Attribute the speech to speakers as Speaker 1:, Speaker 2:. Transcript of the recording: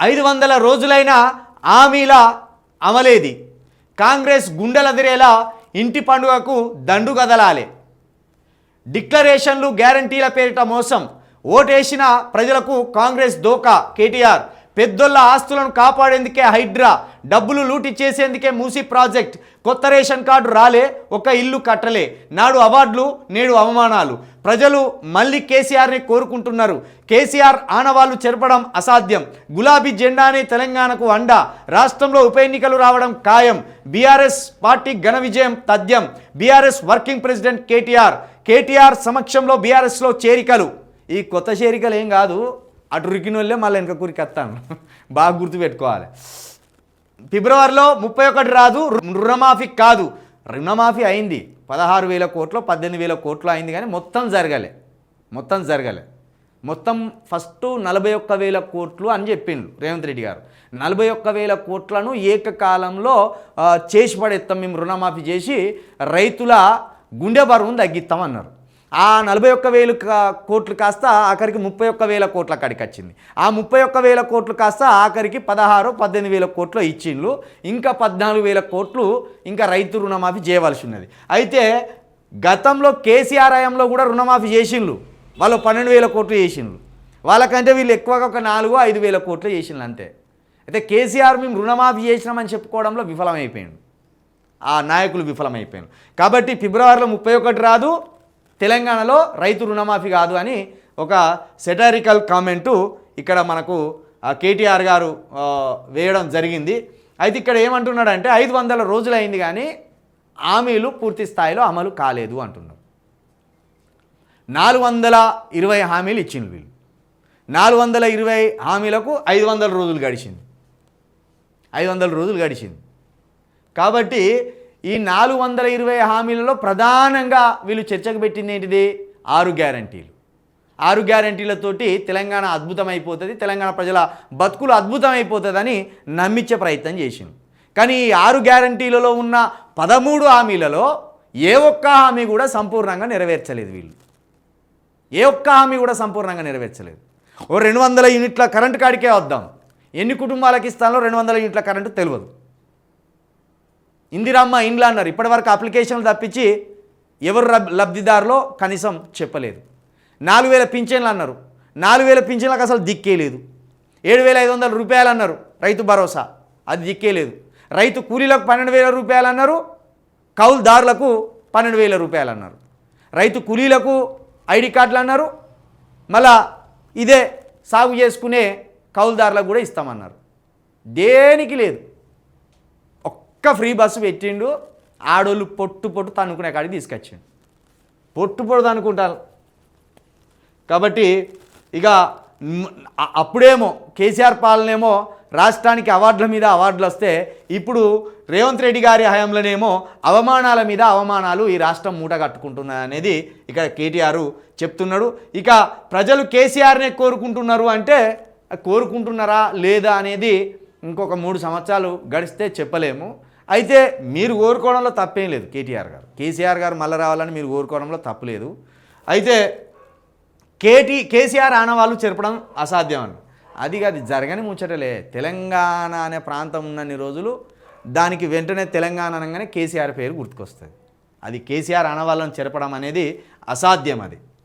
Speaker 1: ఐదు వందల రోజులైన ఆమీల అమలేది. కాంగ్రెస్ గుండెలదిరేలా ఇంటి పండుగకు దండు కదలాలే. డిక్లరేషన్లు గ్యారంటీల పేరిట మోసం. ఓటేసిన ప్రజలకు కాంగ్రెస్ దోకా కేటీఆర్. పెద్దోళ్ళ ఆస్తులను కాపాడేందుకే హైడ్రా డబ్బులు లూటి చేసేందుకే మూసి ప్రాజెక్ట్ కొత్త రేషన్ కార్డు రాలే ఒక ఇల్లు కట్టలే నాడు అవార్డులు నేడు అవమానాలు. ప్రజలు మళ్ళీ కేసీఆర్ని కోరుకుంటున్నారు. కేసీఆర్ ఆనవాళ్ళు చెరపడం అసాధ్యం. గులాబీ జెండానే తెలంగాణకు అండ. రాష్ట్రంలో ఉప ఎన్నికలు రావడం ఖాయం. బీఆర్ఎస్ పార్టీ ఘన విజయం తథ్యం. BRS working president KTR. KTR సమక్షంలో బీఆర్ఎస్లో చేరికలు. ఈ కొత్త చేరికలు ఏం కాదు. అటు రుకిన వాళ్ళే మళ్ళీ వెనక కూరికి వస్తాను. బాగా గుర్తుపెట్టుకోవాలి ఫిబ్రవరిలో ముప్పై ఒకటి రాదు రుణమాఫీ కాదు. రుణమాఫీ అయింది. పదహారు వేల కోట్లు పద్దెనిమిది వేల కోట్లు అయింది కానీ మొత్తం జరగలే. మొత్తం జరగలే. మొత్తం ఫస్ట్ నలభై ఒక్క వేల కోట్లు అని చెప్పిండు రేవంత్ రెడ్డి గారు. నలభై ఒక్క వేల కోట్లను ఏకకాలంలో చేసి పడేస్తాం మేము రుణమాఫీ చేసి రైతుల గుండె బరువును తగ్గిస్తామన్నారు. ఆ నలభై ఒక్క వేలు కోట్లు కాస్త ఆఖరికి ముప్పై ఒక్క వేల కోట్ల కాడికి వచ్చింది ఆ ముప్పై ఒక్క వేల కోట్లు కాస్త ఆఖరికి పదహారు పద్దెనిమిది వేల కోట్లు ఇచ్చిండ్లు. ఇంకా పద్నాలుగు వేల కోట్లు ఇంకా రైతు రుణమాఫీ చేయవలసి ఉన్నది అయితే గతంలో కేసీఆర్ హయాంలో కూడా రుణమాఫీ చేసిండ్లు. వాళ్ళు పన్నెండు వేల కోట్లు చేసిండ్లు. వాళ్ళకంటే వీళ్ళు ఎక్కువగా ఒక నాలుగు ఐదు వేల కోట్లు చేసిండ్లు అంతే. అయితే కేసీఆర్ మేము రుణమాఫీ చేసినామని చెప్పుకోవడంలో విఫలమైపోయాడు. ఆ నాయకులు విఫలమైపోయారు కాబట్టి ఫిబ్రవరిలో ముప్పై ఒకటి రాదు. తెలంగాణలో రైతు రుణమాఫీ కాదు అని ఒక సెటారికల్ కామెంటు ఇక్కడ మనకు కేటీఆర్ గారు వేయడం జరిగింది. అయితే ఇక్కడ ఏమంటున్నాడంటే ఐదు వందల రోజులైంది కానీ హామీలు పూర్తి స్థాయిలో అమలు కాలేదు అంటున్నారు నాలుగు వందల ఇరవై హామీలు ఇచ్చిండ్రు వీళ్ళు. నాలుగు వందల ఇరవై హామీలకు ఐదు వందల రోజులు గడిచింది. ఐదు వందల రోజులు గడిచింది. కాబట్టి ఈ నాలుగు వందల ఇరవై హామీలలో ప్రధానంగా వీళ్ళు చర్చకు పెట్టింది ఏంటిది? ఆరు గ్యారంటీలు. ఆరు గ్యారంటీలతోటి తెలంగాణ అద్భుతమైపోతుంది తెలంగాణ ప్రజల బతుకులు అద్భుతమైపోతుందని నమ్మించే ప్రయత్నం చేసింది. కానీ ఈ ఆరు గ్యారంటీలలో ఉన్న పదమూడు హామీలలో ఏ ఒక్క హామీ కూడా సంపూర్ణంగా నెరవేర్చలేదు వీళ్ళు. ఏ ఒక్క హామీ కూడా సంపూర్ణంగా నెరవేర్చలేదు. ఓ రెండు వందల యూనిట్ల కరెంటు కాడికే వద్దాం. ఎన్ని కుటుంబాలకు ఇస్తానో రెండు వందల యూనిట్ల కరెంటు తెలియదు. ఇందిరమ్మ ఇండ్లు అన్నారు. ఇప్పటివరకు అప్లికేషన్లు తప్పించి ఎవరు లబ్ధిదారులో కనీసం చెప్పలేదు. నాలుగు వేల పింఛన్లు అన్నారు. నాలుగు వేల పింఛన్లకు అసలు దిక్కే లేదు. ఏడు వేల ఐదు వందల రూపాయలు అన్నారు. రైతు భరోసా. అది దిక్కే లేదు. రైతు కూలీలకు పన్నెండు వేల రూపాయలు అన్నారు. కౌలుదారులకు పన్నెండు వేల రూపాయలు అన్నారు. రైతు కూలీలకు ఐడి కార్డులు అన్నారు. మళ్ళా ఇదే సాగు చేసుకునే కౌలుదారులకు కూడా ఇస్తామన్నారు. దేనికి లేదు. ఒక్క ఫ్రీ బస్సు పెట్టిండు ఆడోళ్ళు పొట్టు పొట్టు తనుకునే కాడికి తీసుకొచ్చిండు. పొట్టు పొట్టు అనుకుంటారు కాబట్టి ఇక అప్పుడేమో కేసీఆర్ పాలనేమో రాష్ట్రానికి అవార్డుల మీద అవార్డులు వస్తే ఇప్పుడు రేవంత్ రెడ్డి గారి హయాంలోనేమో అవమానాల మీద అవమానాలు ఈ రాష్ట్రం మూట కట్టుకుంటున్నది అనేది ఇక్కడ కేటీఆర్ చెప్తున్నాడు. ఇక ప్రజలు కేసీఆర్నే కోరుకుంటున్నారు అంటే కోరుకుంటున్నారా లేదా అనేది ఇంకొక మూడు సంవత్సరాలు గడిస్తే చెప్పలేము. అయితే మీరు కోరుకోవడంలో తప్పేం లేదు కేటీఆర్ గారు. కేసీఆర్ గారు మళ్ళీ రావాలని మీరు కోరుకోవడంలో తప్పులేదు అయితే కేటీ కేసీఆర్ ఆనవాళ్ళు చెరపడం అసాధ్యం అని. అది అది జరగని ముచ్చటలే. తెలంగాణ అనే ప్రాంతం ఉన్నన్ని రోజులు దానికి వెంటనే తెలంగాణ అనగానే కేసీఆర్ పేరు గుర్తుకొస్తుంది. అది కేసీఆర్ ఆనవాళ్ళను చెరపడం అనేది అసాధ్యం అది.